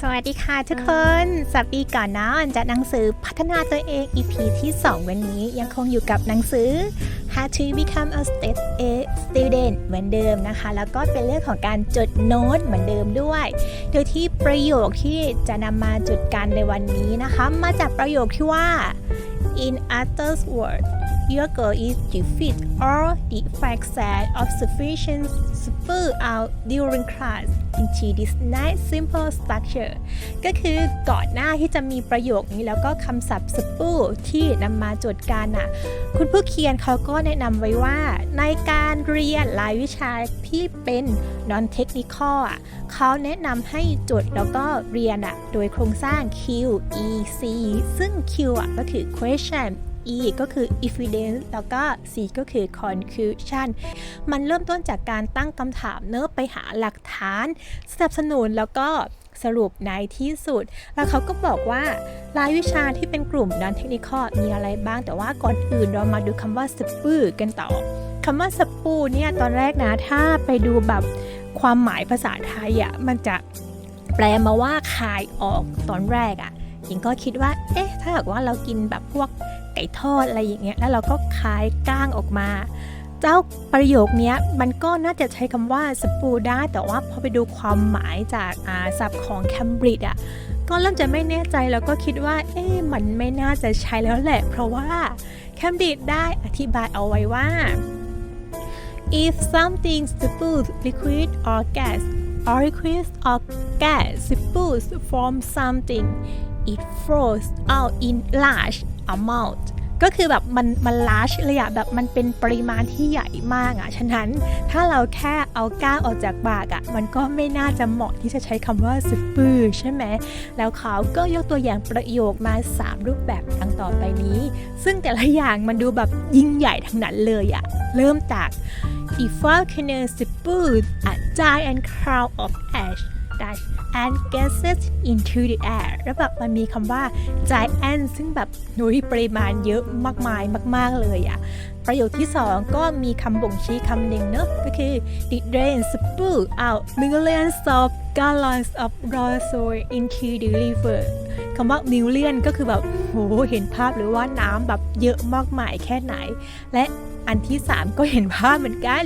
สวัสดีค่ะทุกคนสัปดีก่อนนะอ่านจากหนังสือพัฒนาตัวเอง EP ที่ 2 วันนี้ยังคงอยู่กับหนังสือ How to Become a State A Student เหมือนเดิมนะคะ แล้วก็เป็นเรื่องของการจดโน้ตเหมือนเดิมด้วย โดยที่ประโยคที่จะนำมาจดกันในวันนี้นะคะ มาจากประโยคที่ว่า In others words your goal is to fit all the facts set of sufficient spur out during class into this nice simple structure ก็คือก่อนหน้าที่จะมีประโยคนี้แล้วก็คำศัพท์ spur ที่นำมาจดการน่ะ คุณผู้เขียนเขาก็แนะนำไว้ว่า ในการเรียนรายวิชาที่เป็น non technical อะเขาแนะนำให้จดแล้วก็เรียนอะ โดยโครงสร้าง Q E C ซึ่ง Q อะก็คือ question E ก็คือ evidence แล้วก็ C ก็คือ conclusion มันเริ่มต้นจากการตั้งคำถามเนอะไปหาหลักฐาน สนับสนุนแล้วก็สรุปในที่สุด แล้วเขาก็บอกว่ารายวิชาที่เป็นกลุ่ม non technical มีอะไรบ้าง แต่ว่าก่อนอื่นเรามาดูคำว่า s p u กันต่อคำว่า s p u เนี่ยตอนแรกนะ ถ้าไปดูแบบความหมายภาษาไทยอะมันจะแปลมาว่าคายออกตอนแรกอะหญิงก็คิดว่า เอ๊ะ ถ้าหากว่าเรากินแบบพวก ไก่ทอดอะไรอย่างเงี้ยแล้วเราก็คายก้างออกมา เจ้าประโยคนี้มันก็น่าจะใช้คำว่าสปูได้แต่ว่าพอไปดูความหมายจากอาศัพท์ของ Cambridge อะก็เริ่มจะไม่แน่ใจแล้วก็คิดว่า เอ๊ะมันไม่น่าจะใช้แล้วแหละ เพราะว่า Cambridge ได้อธิบายเอาไว้ว่า if something spews liquid or gas or liquid or gas spews from something it flows out in large amount ก็คือแบบมันมัน large เลยอะแบบมันเป็นปริมาณที่ใหญ่มากอะฉะนั้นถ้าเราแค่เอาก้าออกจากปากอะมันก็ไม่น่าจะเหมาะที่จะใช้คำว่าสปื้อใช่ไหมแล้วเขาก็ยกตัวอย่างประโยคมา 3 รูปแบบดังต่อไปนี้ ซึ่งแต่ละอย่างมันดูแบบยิ่งใหญ่ทั้งนั้นเลยอะเริ่มจาก The volcano spewed a giant cloud of ash dash and gases into the air แล้วแบบมันมีคำว่า giant ซึ่งแบบหนุยปริมาณเยอะมากมายมาก ๆ เลยอะประโยคที่ 2 ก็มีคำบ่งชี้คำหนึ่งเนอะก็คือ the rain spewed out millions of gallons of raw soil into the river คำว่ามิลเลียนก็คือแบบโหเห็นภาพหรือว่าน้ำแบบเยอะมากมายแค่ไหน และอันที่ 3 ก็เห็นภาพเหมือนกัน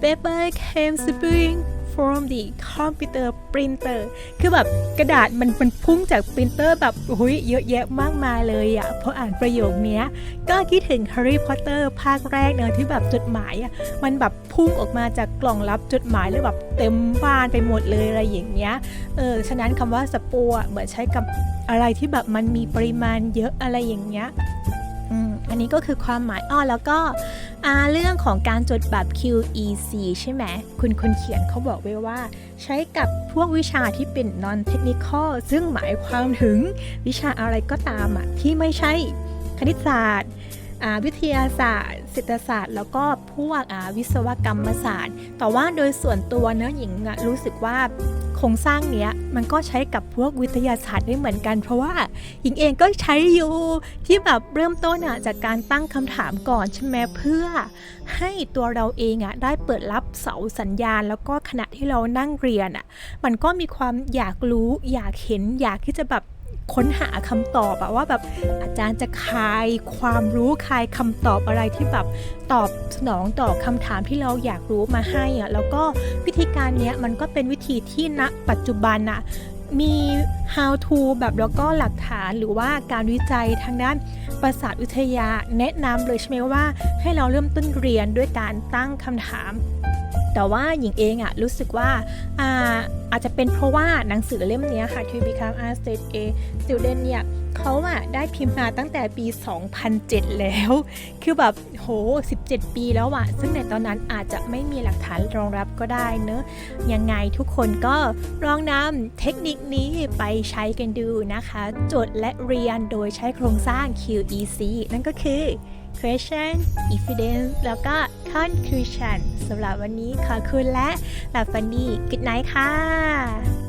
paper came spring from the computer printer คือแบบกระดาษมันมันพุ่งจากปรินเตอร์แบบหุยเยอะแยะมากมายเลยอะพออ่านประโยคนี้ก็คิดถึง Harry Potter ภาคแรกเนอะที่แบบจดหมายอะมันแบบพุ่งออกมาจากกล่องรับจดหมายแล้วแบบเต็มบ้านไปหมดเลยอะไรอย่างเงี้ยเออฉะนั้นคำว่าสปูอะเหมือนใช้กับอะไรที่แบบมันมีปริมาณเยอะอะไรอย่างเงี้ยอืมอันนี้ก็คือความหมายอ้อแล้วก็ อ่าเรื่องของการจดแบบ QEC ใช่ไหม คุณคนเขียนเขาบอกไว้ว่า ใช้กับพวกวิชาที่เป็น non technical ซึ่งหมายความถึงวิชาอะไรก็ตามอะที่ไม่ใช่คณิตศาสตร์วิทยาศาสตร์เศรษฐศาสตร์ แล้วก็พวกวิศวกรรมศาสตร์ แต่ว่าโดยส่วนตัวเนื้อหญิงรู้สึกว่า รงสร้างเนี้ยมันก็ใช้กับพวกวิทยาศาสตร์ได้เหมือนกัน เพราะว่าหญิงเองก็ใช้อยู่ที่แบบเริ่มต้นอะจากการตั้งคำถามก่อนใช่ไหมเพื่อ ให้ตัวเราเองอะได้เปิดรับเสาสัญญาณ แล้วก็ขณะที่เรานั่งเรียนอะมันก็มีความอยากรู้อยากเห็นอยากที่จะแบบ ค้นหาคำตอบอะว่าแบบอาจารย์จะคายความรู้คายคำตอบอะไรที่แบบตอบสนองต่อคำถามที่เราอยากรู้มาให้อะแล้วก็วิธีการเนี้ยมันก็เป็นวิธีที่ณปัจจุบันอะมี how to แบบแล้วก็หลักฐานหรือว่าการวิจัยทางด้านประสาทวิทยาแนะนำเลยใช่ไหมว่า ให้เราเริ่มต้นเรียนด้วยการตั้งคำถาม แต่ว่าหญิงเองอะรู้สึกว่าอาอาจจะเป็นเพราะว่าหนังสือเล่มนี้ค่ะ To Become a State A Student เนี่ยเขาอะได้พิมพ์มาตั้งแต่ปี 2007 แล้ว คือแบบโห 17 ปีแล้วอะซึ่งในตอนนั้นอาจจะไม่มีหลักฐานรองรับก็ได้เนอะยังไงทุกคนก็ลองนำเทคนิคนี้ไปใช้กันดูนะคะ จดและเรียนโดยใช้โครงสร้าง QEC นั่นก็คือ question evidence แล้วก็ conclusion สำหรับวันนี้ขอคุณและหลับฝันดี good night ค่ะ